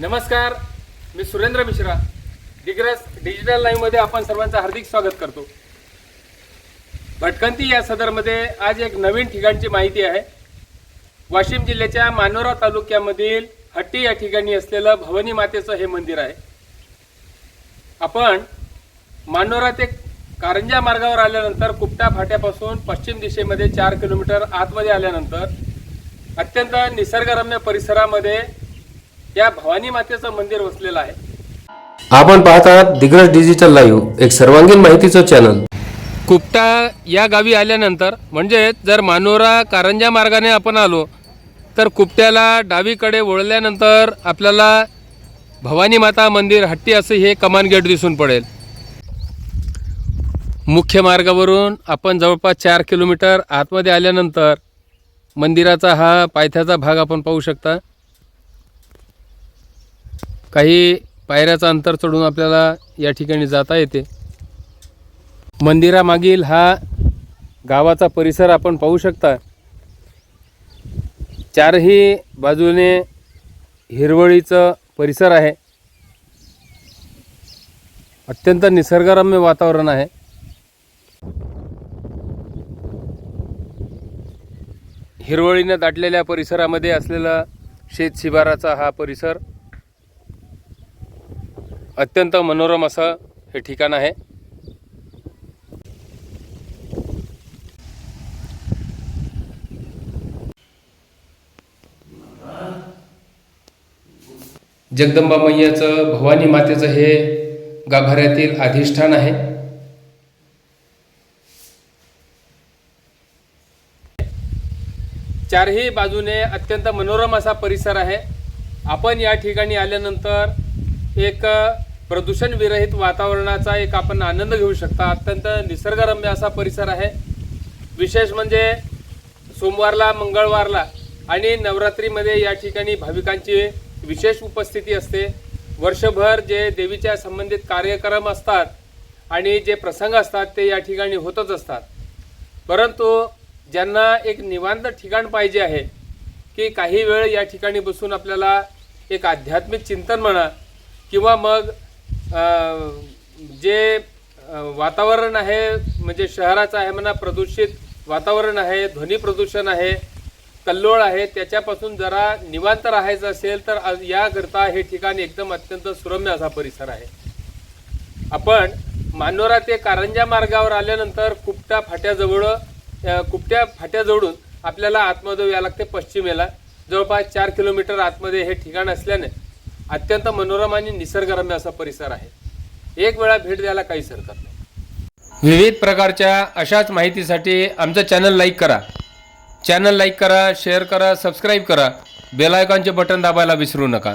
नमस्कार मी सुरेंद्र मिश्रा. डिग्रस डिजिटल लाईव्हमध्ये आपण सर्वांचं हार्दिक स्वागत करतो. भटकंती या सदरमध्ये आज एक नवीन ठिकाणची माहिती आहे. वाशिम जिल्ह्याच्या मानोरा तालुक्यामधील हट्टी या ठिकाणी असलेलं भवानी मातेचं हे मंदिर आहे. आपण मानोरा ते कारंजा मार्गावर आल्यानंतर कुपटा फाट्यापासून पश्चिम दिशेमध्ये चार किलोमीटर आतमध्ये आल्यानंतर अत्यंत निसर्गरम्य परिसरामध्ये या भवानी मातेचं मंदिर वसलेलं आहे. आपण पाहत आहात दिग्रस डिजिटल लाईव्ह एक सर्वांगीण माहितीचं चॅनल कुपटा या गावी आल्यानंतर म्हणजे जर मानोरा कारंजा मार्गाने आपण आलो तर कुपट्याला डावीकडे वळल्यानंतर आपल्याला भवानी माता मंदिर हट्टी असं हे कमान गेट दिसून पडेल. मुख्य मार्गावरून आपण जवळपास चार किलोमीटर आतमध्ये आल्यानंतर मंदिराचा हा पायथ्याचा भाग आपण पाहू शकता. काही पायऱ्याचं अंतर चढून आपल्याला या ठिकाणी जाता येते. मंदिरामागील हा गावाचा परिसर आपण पाहू शकता. चारही बाजूने हिरवळीचं परिसर आहे. अत्यंत निसर्गरम्य वातावरण आहे. हिरवळीनं दाटलेल्या परिसरामध्ये असलेला शेत शिबाराचा हा परिसर अत्यंत मनोरम असं हे ठिकाण आहे. जगदंबा मैयाचं भवानी मातेचं हे गाभाऱ्यातील अधिष्ठान आहे. चारही बाजूने अत्यंत मनोरम असा परिसर आहे. आपण या ठिकाणी आल्यानंतर एक प्रदूषण विरहित वातावरणाचा एक आपण आनंद घेऊ शकता. अत्यंत निसर्गरम्य असा परिसर आहे. विशेष म्हणजे सोमवारला मंगळवारला आणि नवरात्रीमध्ये या ठिकाणी भाविकांची विशेष उपस्थिती असते. वर्षभर जे देवीच्या संबंधित कार्यक्रम असतात आणि जे प्रसंग असतात ते या ठिकाणी होतच असतात. परंतु ज्यांना एक निवांत ठिकाण पाहिजे आहे की काही वेळ या ठिकाणी बसून आपल्याला एक आध्यात्मिक चिंतन म्हणा किंवा मग जे वातावरण आहे म्हणजे शहराचं आहे म्हणा प्रदूषित वातावरण आहे ध्वनी प्रदूषण आहे कल्लोळ आहे त्याच्यापासून जरा निवांत राहायचं असेल तर याकरता हे ठिकाण एकदम अत्यंत सुरम्य असा परिसर आहे. आपण मानोरा ते कारंजा मार्गावर आल्यानंतर कुपटा फाट्याजवळ कुपट्या फाट्याजवळून आपल्याला आतमध्ये यावं लागते पश्चिमेला. जवळपास चार किलोमीटर आतमध्ये हे ठिकाण असल्याने अत्यंत मनोरम आणि निसर्गरम्य असा परिसर आहे. एक वेळा भेट द्यायला काहीच हरकत नाही. विविध प्रकारच्या अशाच माहितीसाठी आमचं चॅनल लाईक करा. चॅनल लाईक करा शेअर करा सबस्क्राईब करा. बेलायकॉनचे बटन दाबायला विसरू नका.